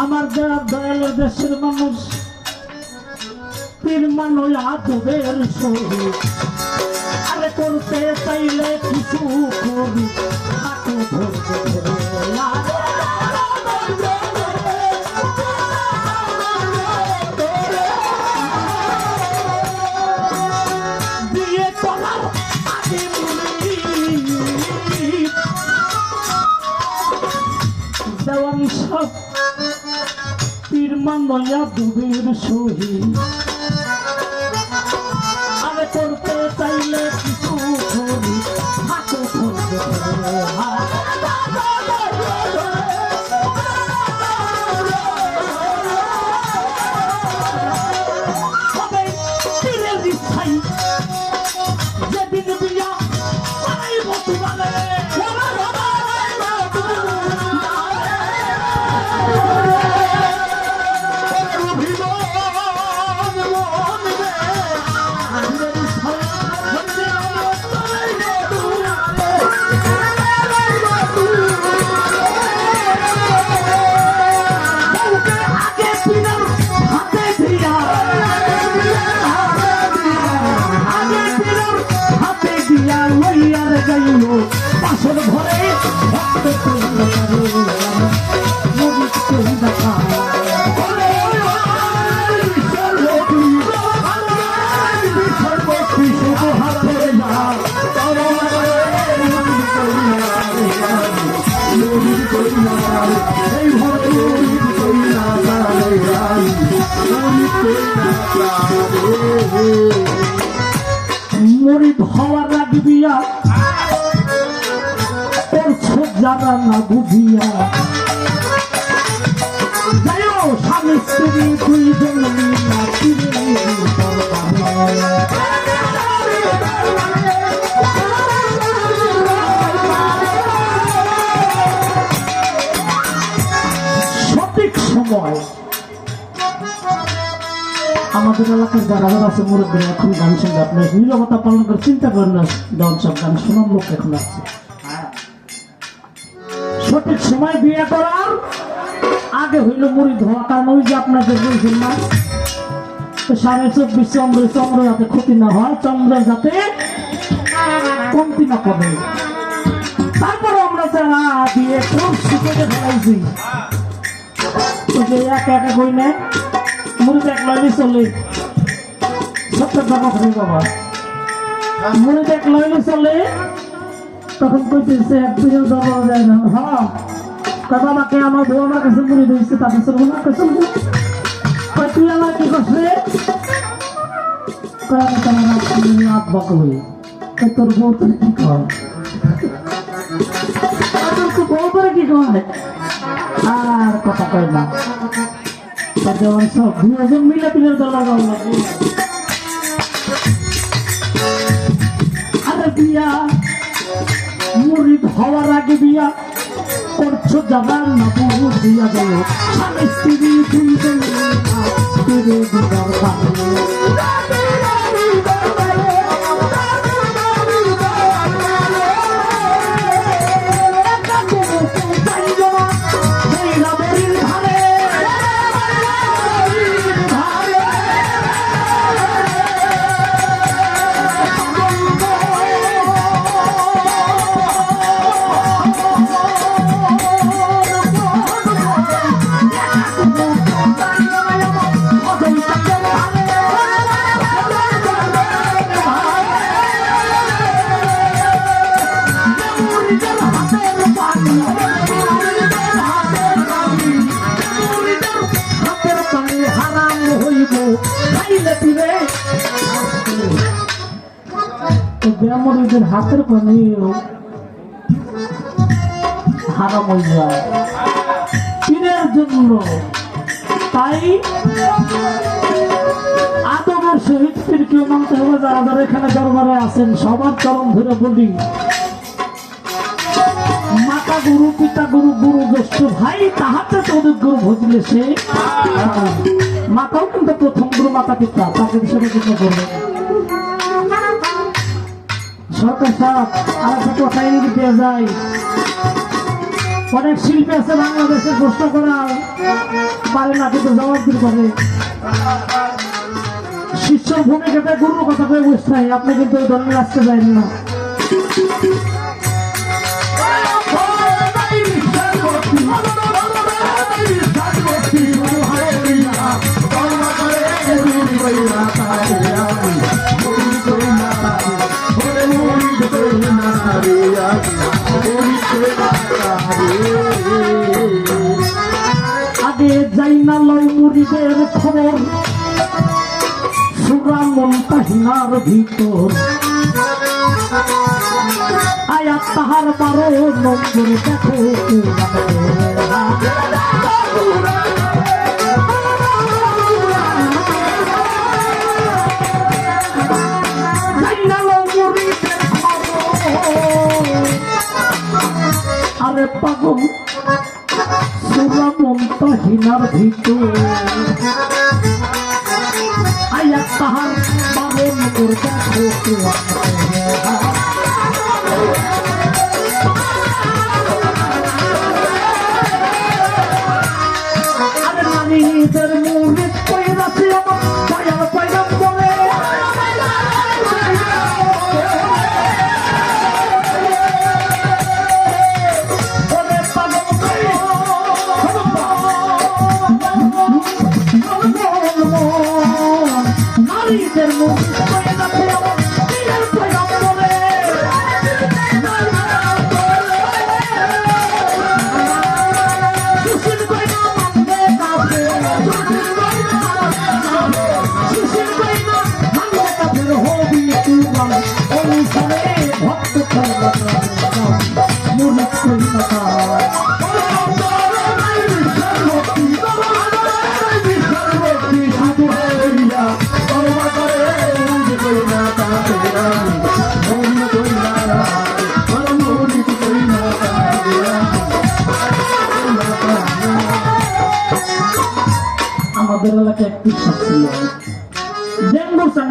আমার দেয়া দয়ালের দেশের মানুষ পীর মানুষ আদবের সহিত। আরে করতে চাইলে কিছু করি। পীর মানয়া দুবের সহিত। আরে করতে চাইলে কিছু করি। হাতে ইচ্ছাই যেদিন মরিদ হওয়ার রাগবিয়া করছ যারা না বুঝিয়া। সঠিক সময়। আমাদের এলাকার যারা যারা আছে মুরব্বী এখন গান শুনবে। আপনি নিরবতা পালন করে চিন্তা করেন না, ডন সব গান শোনার লোক এখন আসছে। সঠিক সময় বিয়ে করার আগে হইল মুড়ি ধোয়া, কারণ ওই যে আপনাদের বলছেন না, তো সাড়ে চব্বিশ চন্দ্র চন্দ্র যাতে ক্ষতি না হয়, চন্দ্র যাতে কমতি না করে তারপরে আমরা যারা দিয়ে খুব সুখে একা একা কই না মুড়ি লইলে চলে। সত্য কথা খালি বাবা। মুড়ি লইলে চলে, তখন কইতেছে, এক দেওয়া যায় না। হ্যাঁ। কয় বাবাকে আমার বউ আমার কাছে মুড়ি দিয়েছে না কাছে চলবো কয়, তুই আমার কি করছে আমি তোমার বকবই কয়, তোর বউ তোর কি কয় তোর বউ তোর কি কয় আর কথা কয় না। তা সব দুজন মিলে বিয়া মুরিদ হওয়ার আগে বিয়া। যাবার না ব্যামরিদের হাতের পানি হারাম হয়ে যায়। জন্য তাই আদমের সহিত পীর মানতে হবে যারা যারা এখানে দরবারে আছেন, সবার চরম ধরে বলি। মাতা গুরু, পিতা গুরু গুরু জ্যেষ্ঠ ভাই, তাহাতে তোদের গুরু ভজলে সে। মাতাও কিন্তু প্রথম গুরু, মাতা, পিতা, তাকে কিন্তু করবে। যায়। অনেক শিল্পী আছে বাংলাদেশে, প্রশ্ন করা পারে না, কিন্তু জবাব দিতে পারে। শিষ্যর ভূমিকাতে গুরুর কথা কয়ে বুঝতে আপনি কিন্তু ওই ধরনের আসতে যাবেন না। আগে যাই না লয় মুড়িদের খবর। সুরা মন তাহিনার ভিতর। আয়া তাহার বারো নম্বর দেখো। মমতা হিনার ভিতর। আয়া তাহার বারণ করবে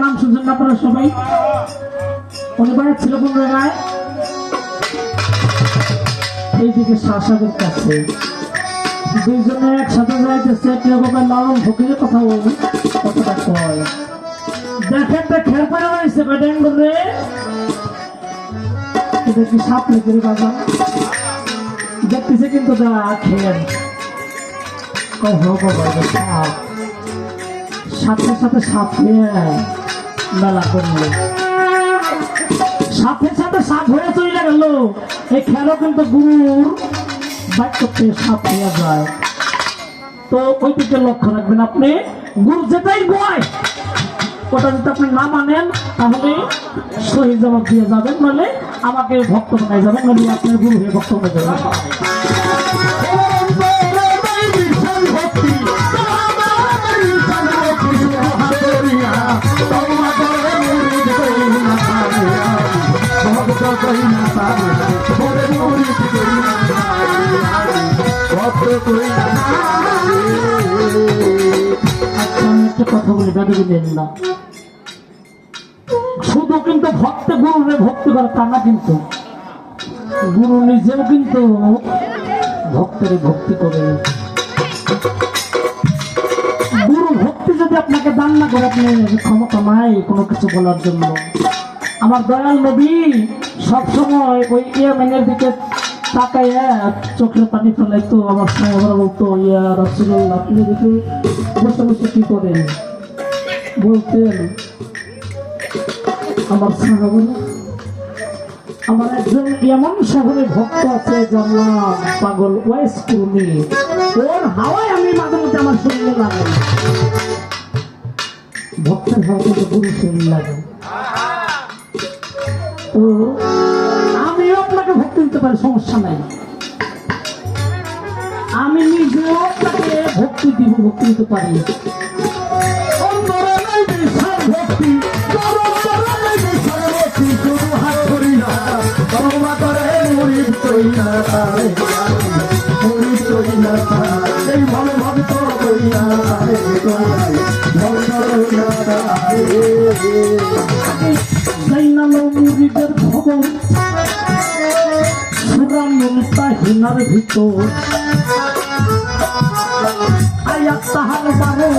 নাম শুনছেন আপনারা সবাই। বাড়ি ছিল এইদিকে শাসাদের কাছে। দুইজনে একসাথে যাইতেছে বাবা লালন ফকিরের কথা কথাটা কয়। দেখেন তো পড়ে রয়েছে ভাই ডেঙ্গুর রে। এটা সাপ লেগে দেখতেছে কিন্তু কয় হোক বাবা সাপ। সাথে সাথে সাপ নিয়ে মেলা করল। সাথে সাথে সাপ হয়ে চলে গেল। এই খেলো কিন্তু গুরুর বাইক করতে সাপ হয়ে যায়। তো ওই দিকে লক্ষ্য রাখবেন আপনি গুরু যেটাই বয় ওটা যদি আপনি না মানেন, তাহলে সহি জবাব দিয়ে যাবেন, নাহলে আমাকে ভক্ত বানাই যাবেন, নাহলে আপনার গুরু হয়ে ভক্ত বানাই যাবেন। শুধু কিন্তু ভক্ত গুরুরে ভক্তি করে, তা না কিন্তু। গুরু নিজেও কিন্তু ভক্তের ভক্তি করে। গুরু ভক্তি যদি আপনাকে দান না করে, আপনি ক্ষমতা নাই কোনো কিছু বলার জন্য। আমার দয়াল নবী সবসময় ওই ইয়ামেনের দিকে তাকাইয়া চোখের পানি ফেলাইতো আমার সাহেবরা বলতো, ইয়া রাসুল্লাহ আপনি বলতেন, আমার আমার এমন শহরে ভক্ত আছে, জানলাম, পাগল ওয়েস কুর্মি। ওর হাওয়ায় আমি মাঝে মধ্যে আমার শরীরে লাগে ভক্তের হাওয়া শরীর লাগে তো আমিও আপনাকে ভক্তি দিতে পারি, সমস্যা নাই। আমি নিজেও আপনাকে ভক্তি দিব, ভক্তি দিতে পারি। ভক্তি এই ভালো ভক্ত কই না। মুড়িদের খবর সুরামুল তাহিনার ভিতর আয়াত তাহার বারো